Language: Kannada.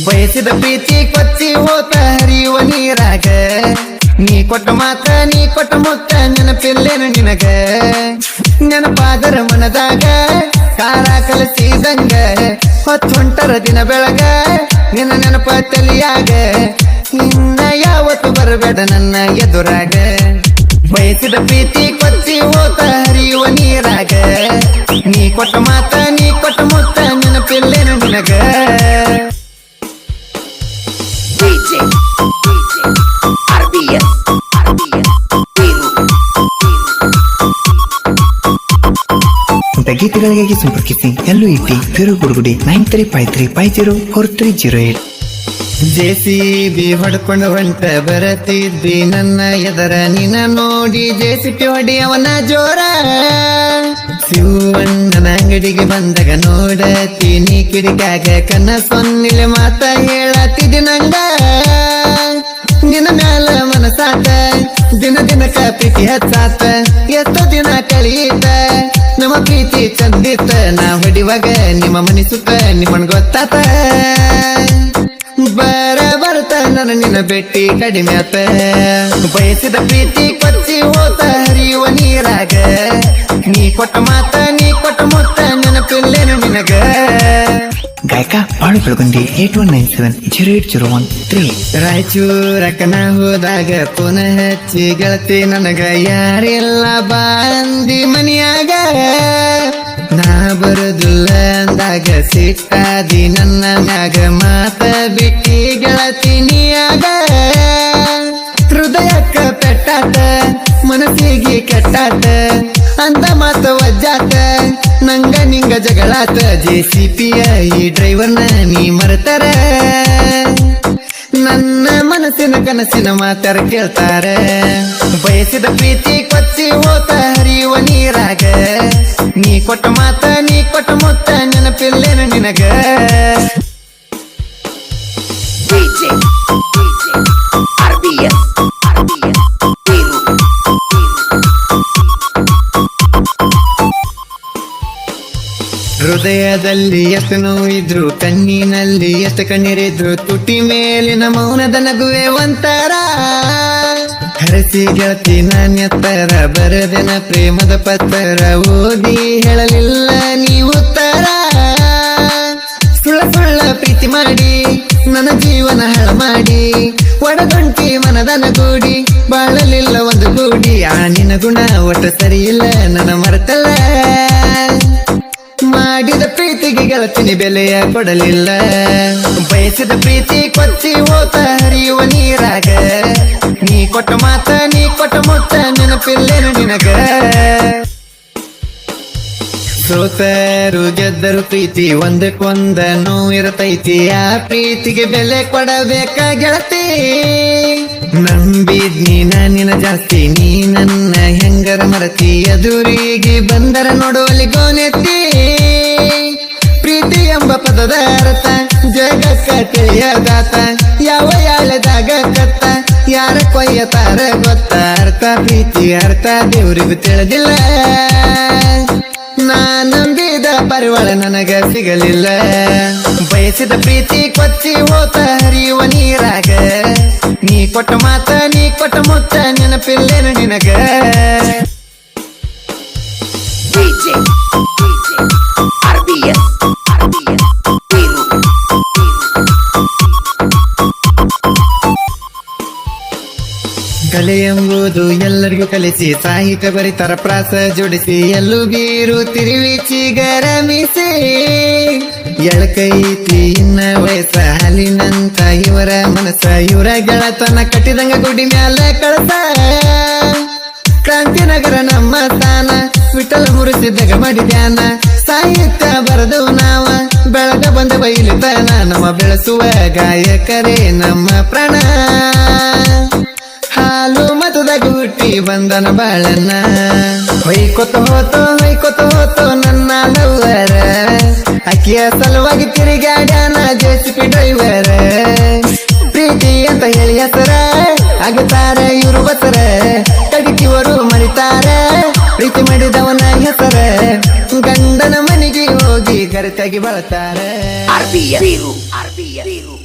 ಬಯಸಿದ ಪ್ರೀತಿ ಕೊಚ್ಚಿ ಹೋತ, ಹರಿಯುವ ನೀರಾಗ. ನೀ ಕೊಟ್ಟ ಮಾತ, ನೀ ಕೊಟ್ಟ ಮುತ್ತ, ನೆನಪಿಲ್ಲೇನು ನಿನಗ? ನೆನಪಾದರ ಮನದಾಗ, ಕಾಲ ಕಲಸಿದಂಗ. ಹೊತ್ತೊಂಟರ ದಿನ ಬೆಳಗ, ನಿನ್ನ ನೆನಪ ತಲಿಯಾಗ. ನಿನ್ನ ಯಾವತ್ತು ಬರಬೇಡ ನನ್ನ ಎದುರಾಗ. ಬಯಸಿದ ಪ್ರೀತಿ ಕೊಚ್ಚಿ ಹೋತ, ಹರಿಯುವ ನೀರಾಗ. ನೀ ಕೊಟ್ಟ ಮಾತ, ನೀ ಕೊಟ್ಟ ಮುತ್ತ, ನೆನಪಿಲ್ಲೇನು ನಿನಗ? ಇಂಥ ಗೀತೆಗಳಿಗಾಗಿ ಸಂಪರ್ಕಿಸಿ. ಎಲ್ಲೂ ಇಟಿ ತಿರು Gudugudi nine three five three five zero four three zero eight JCB ಹೊಡ್ಕೊಂಡು ಹೊಂಟ ಬರತಿದ್ದಿ ನನ್ನ ಎದರ ನಿನ ನೋಡಿ ಜೆಸಿಪಿ ಹೊಡಿಯವನ ಜೋರ. ಶಿವಣ್ಣನ ಅಂಗಡಿಗೆ ಬಂದಾಗ ನೋಡತಿ, ನೀ ಕನ್ನ ಸೊನ್ನಿಲೆ ಮಾತ ಹೇಳತ್ತಿದ್ದಿ ನಂಗ. ನಿನ್ನ ಮ್ಯಾಲ ಮನಸಾತ ದಿನ ದಿನ ಪ್ರೀತಿ ಹತ್ತಾತ ಎತ್ತ ದಿನ ಕಳೀತ. ನಮ್ಮ ಪ್ರೀತಿ ಚಂದಿತ್ತ. ನಾ ಹೊಡಿವಾಗ ನಿಮ್ಮ ಮನಿ ಸುತ್ತ ನಿಮ್ಮನ್ ಗೊತ್ತಾತ. ಬರ ಬರ್ತ ನನ್ನ ನಿನ್ನ ಬೆಟ್ಟಿ ಕಡಿಮೆ ಆತ. ಬಯಸಿದ ಪ್ರೀತಿ ಕೊಚ್ಚಿ ಹೋತ ಹರಿಯುವ ನೀರಾಗ. ನೀ ಕೊಟ್ಟ ಮಾತ ಗಾಯಕ Balu Belagundi eight one nine seven zero eight zero one three. ರಾಯಚೂರಕ್ಕನ ಹೋದಾಗ ಪುನಃ ಹಚ್ಚಿ ಗೆಳತಿ ನನಗ ಯಾರೆಲ್ಲ ಬಂದಿ ಮನೆಯಾಗ? ನಾ ಬರುದಿಲ್ಲ ಅಂದಾಗ ಸಿಟ್ಟಾದಿ ನನ್ನ ಮ್ಯಾಗ ಮಾತ ಬಿಟ್ಟಿ ಗೆಳತಿ ನೀಯಾಗ? ಹೃದಯಕ್ಕ ಪೆಟ್ಟಾಟ ಮನಸ್ಸಿಗೆ ಕೆಟ್ಟಾಟ ಅಂದ ಮಾತ ವಜ್ಜಾಟ ನಂಗ ನಿಂಗ ಜಗಳಾತ ಜೆ ಸಿ ಪಿ ಈ ಡ್ರೈವರ್ನ ನೀ ಮರೆತರ. ನನ್ನ ಮನಸ್ಸಿನ ಕನಸಿನ ಮಾತಾರ ಕೇಳ್ತಾರ. ಬಯಸಿದ ಪ್ರೀತಿ ಕೊಚ್ಚಿ ಹೋತ ಹರಿಯುವ ನೀರಾಗ. ನೀ ಕೊಟ್ಟ ಮಾತ, ನೀ ಕೊಟ್ಟ ಮುತ್ತ ನೆನಪಿಲ್ಲೇನು ನಿನಗ? ಹೃದಯದಲ್ಲಿ ಎಷ್ಟು ನೋವಿದ್ರು, ಕಣ್ಣಿನಲ್ಲಿ ಎಷ್ಟು ಕಣ್ಣೀರಿದ್ರು, ತುಟಿ ಮೇಲಿನ ಮೌನದ ನಗುವೆ ಒಂತರ ಹರಸಿ ಗೆಳತಿ ನಾನೆತ್ತರ ಬರದೆನ ಪ್ರೇಮದ ಪತ್ತರ, ಓದಿ ಹೇಳಲಿಲ್ಲ ನೀವು ತರ ಸುಳ್ಳ ಸುಳ್ಳ ಪ್ರೀತಿ ಮಾಡಿ, ನನ್ನ ಜೀವನ ಹಳ ಮಾಡಿ, ಒಡಗಂಟಿ ಮನದನ ಗೂಡಿ ಬಾಳಲಿಲ್ಲ ಒಂದು ಗೂಡಿ. ಆ ನಿನ್ನ ಗುಣ ಒಟ್ಟು ಸರಿಯಿಲ್ಲ, ನನ್ನ ಮರೆತಲ್ಲ. ಪ್ರೀತಿಗೆ ಗೆಳತಿನಿ ಬೆಲೆಯ ಕೊಡಲಿಲ್ಲ. ಬಯಸಿದ ಪ್ರೀತಿ ಕೊಚ್ಚಿ ಹೋತ ಹರಿಯುವ ನೀರಾಗ. ನೀ ಕೊಟ್ಟ ಮಾತ, ನೀ ಕೊಟ್ಟ ಮುತ್ತ ನೆನಪಿಲ್ಲೇನು ನಿನಗ. ಸೋತರು, ಗೆದ್ದರು ಪ್ರೀತಿ ಒಂದಕ್ಕೊಂದ ನೋವಿರತೈತಿ ಆ ಪ್ರೀತಿಗೆ ಬೆಲೆ ಕೊಡಬೇಕ ಗೆಳತಿ. ನಂಬಿದ್ ನೀ ನಿನ ಜಾಸ್ತಿ, ನೀ ನನ್ನ ಹೆಂಗರ ಮರತಿ. ಎದುರಿಗೆ ಬಂದರ ನೋಡುವಲ್ಲಿ ಗೋನೆತ್ತಿ. ಪ್ರೀತಿ ಎಂಬ ಪದದ ಅರ್ಥ. ಜಗಕ್ಕ ತಿಳಿಯದಾತ. ಯಾವ ಯಾಳದಾಗ ಕತ್ತ. ಯಾರ ಕೊಯ್ಯತಾರ ಗೊತ್ತ. ಅರ್ಥ, ಪ್ರೀತಿ, ಅರ್ಥ, ದೇವರಿಗೂ ತಿಳಿದಿಲ್ಲ. ನಾ ನಂಬಿದ ಪರಿವಾಳ ನನಗ ಸಿಗಲಿಲ್ಲ. ಬಯಸಿದ ಪ್ರೀತಿ ಕೊಚ್ಚಿ ಹೋತ, ಹರಿಯುವ ನೀರಾಗ. ನೀ ಕೊಟ್ಟ ಮಾತ, ನೀ ಕೊಟ್ಟ ಮುತ್ತ, ನೆನಪಿಲ್ಲೇನು ನಿನಗ? ಎಲ್ಲರಿಗೂ ಕಲಿಸಿ ಸಾಹಿತ್ಯ ಬರಿತರ ಪ್ರಾಸ ಜೋಡಿಸಿ, ಎಲ್ಲೂ ಬೀರು ತಿರುವಿಚಿ ಗರಮಿಸಿ. ಎಳಕೈತಿ ಇನ್ನ ವಯಸ್ಸ ಹಾಲಿನಂತ ಇವರ ಮನಸ್ಸ, ಇವರ ಗೆಳತನ ಕಟ್ಟಿದಂಗ ಗುಡಿ ಮ್ಯಾಲ ಕಳಸ. ಕ್ರಾಂತಿನಗರ ನಮ್ಮ ತಾನ ವಿಠಲ ಮುರಿಸಿದ್ದಾಗ ಮಾಡಿದ್ಯಾನ ಸಾಹಿತ್ಯ ಬರೆದು ನಾವ, ಬೆಳಗ ಬಂದ ಬೈಲಿತನ ನಮ್ಮ ಬೆಳೆಸುವ ಗಾಯಕರೇ ನಮ್ಮ ಪ್ರಾಣ. ಬಂದನ ಬಾಳನ್ನ. ಹೊಯ್ಕೊತ ಹೋತೋ ಹೊಯ್ಕೊತ ಹೋತೋ ನನ್ನ ಲವ್ವರ. ಅಕ್ಕಿಯ ಸಲುವಾಗಿ ತಿರುಗಾಡ್ಯಾನ ಜೆಸಿಪಿ ಡ್ರೈವರ್. ಪ್ರೀತಿ ಅಂತ ಹೇಳಿ ಹೆಸರ ಆಗತಾರ ಇವರು ಬಸರ. ಕಡಿಕಿವರು ಮರಿತಾರ ಪ್ರೀತಿ ಮಾಡಿದವನ ಹೆಸರ. ಗಂಡನ ಮನೆಗೆ ಹೋಗಿ ಗರಿತಾಗಿ ಬಳತಾರ. RBS Biru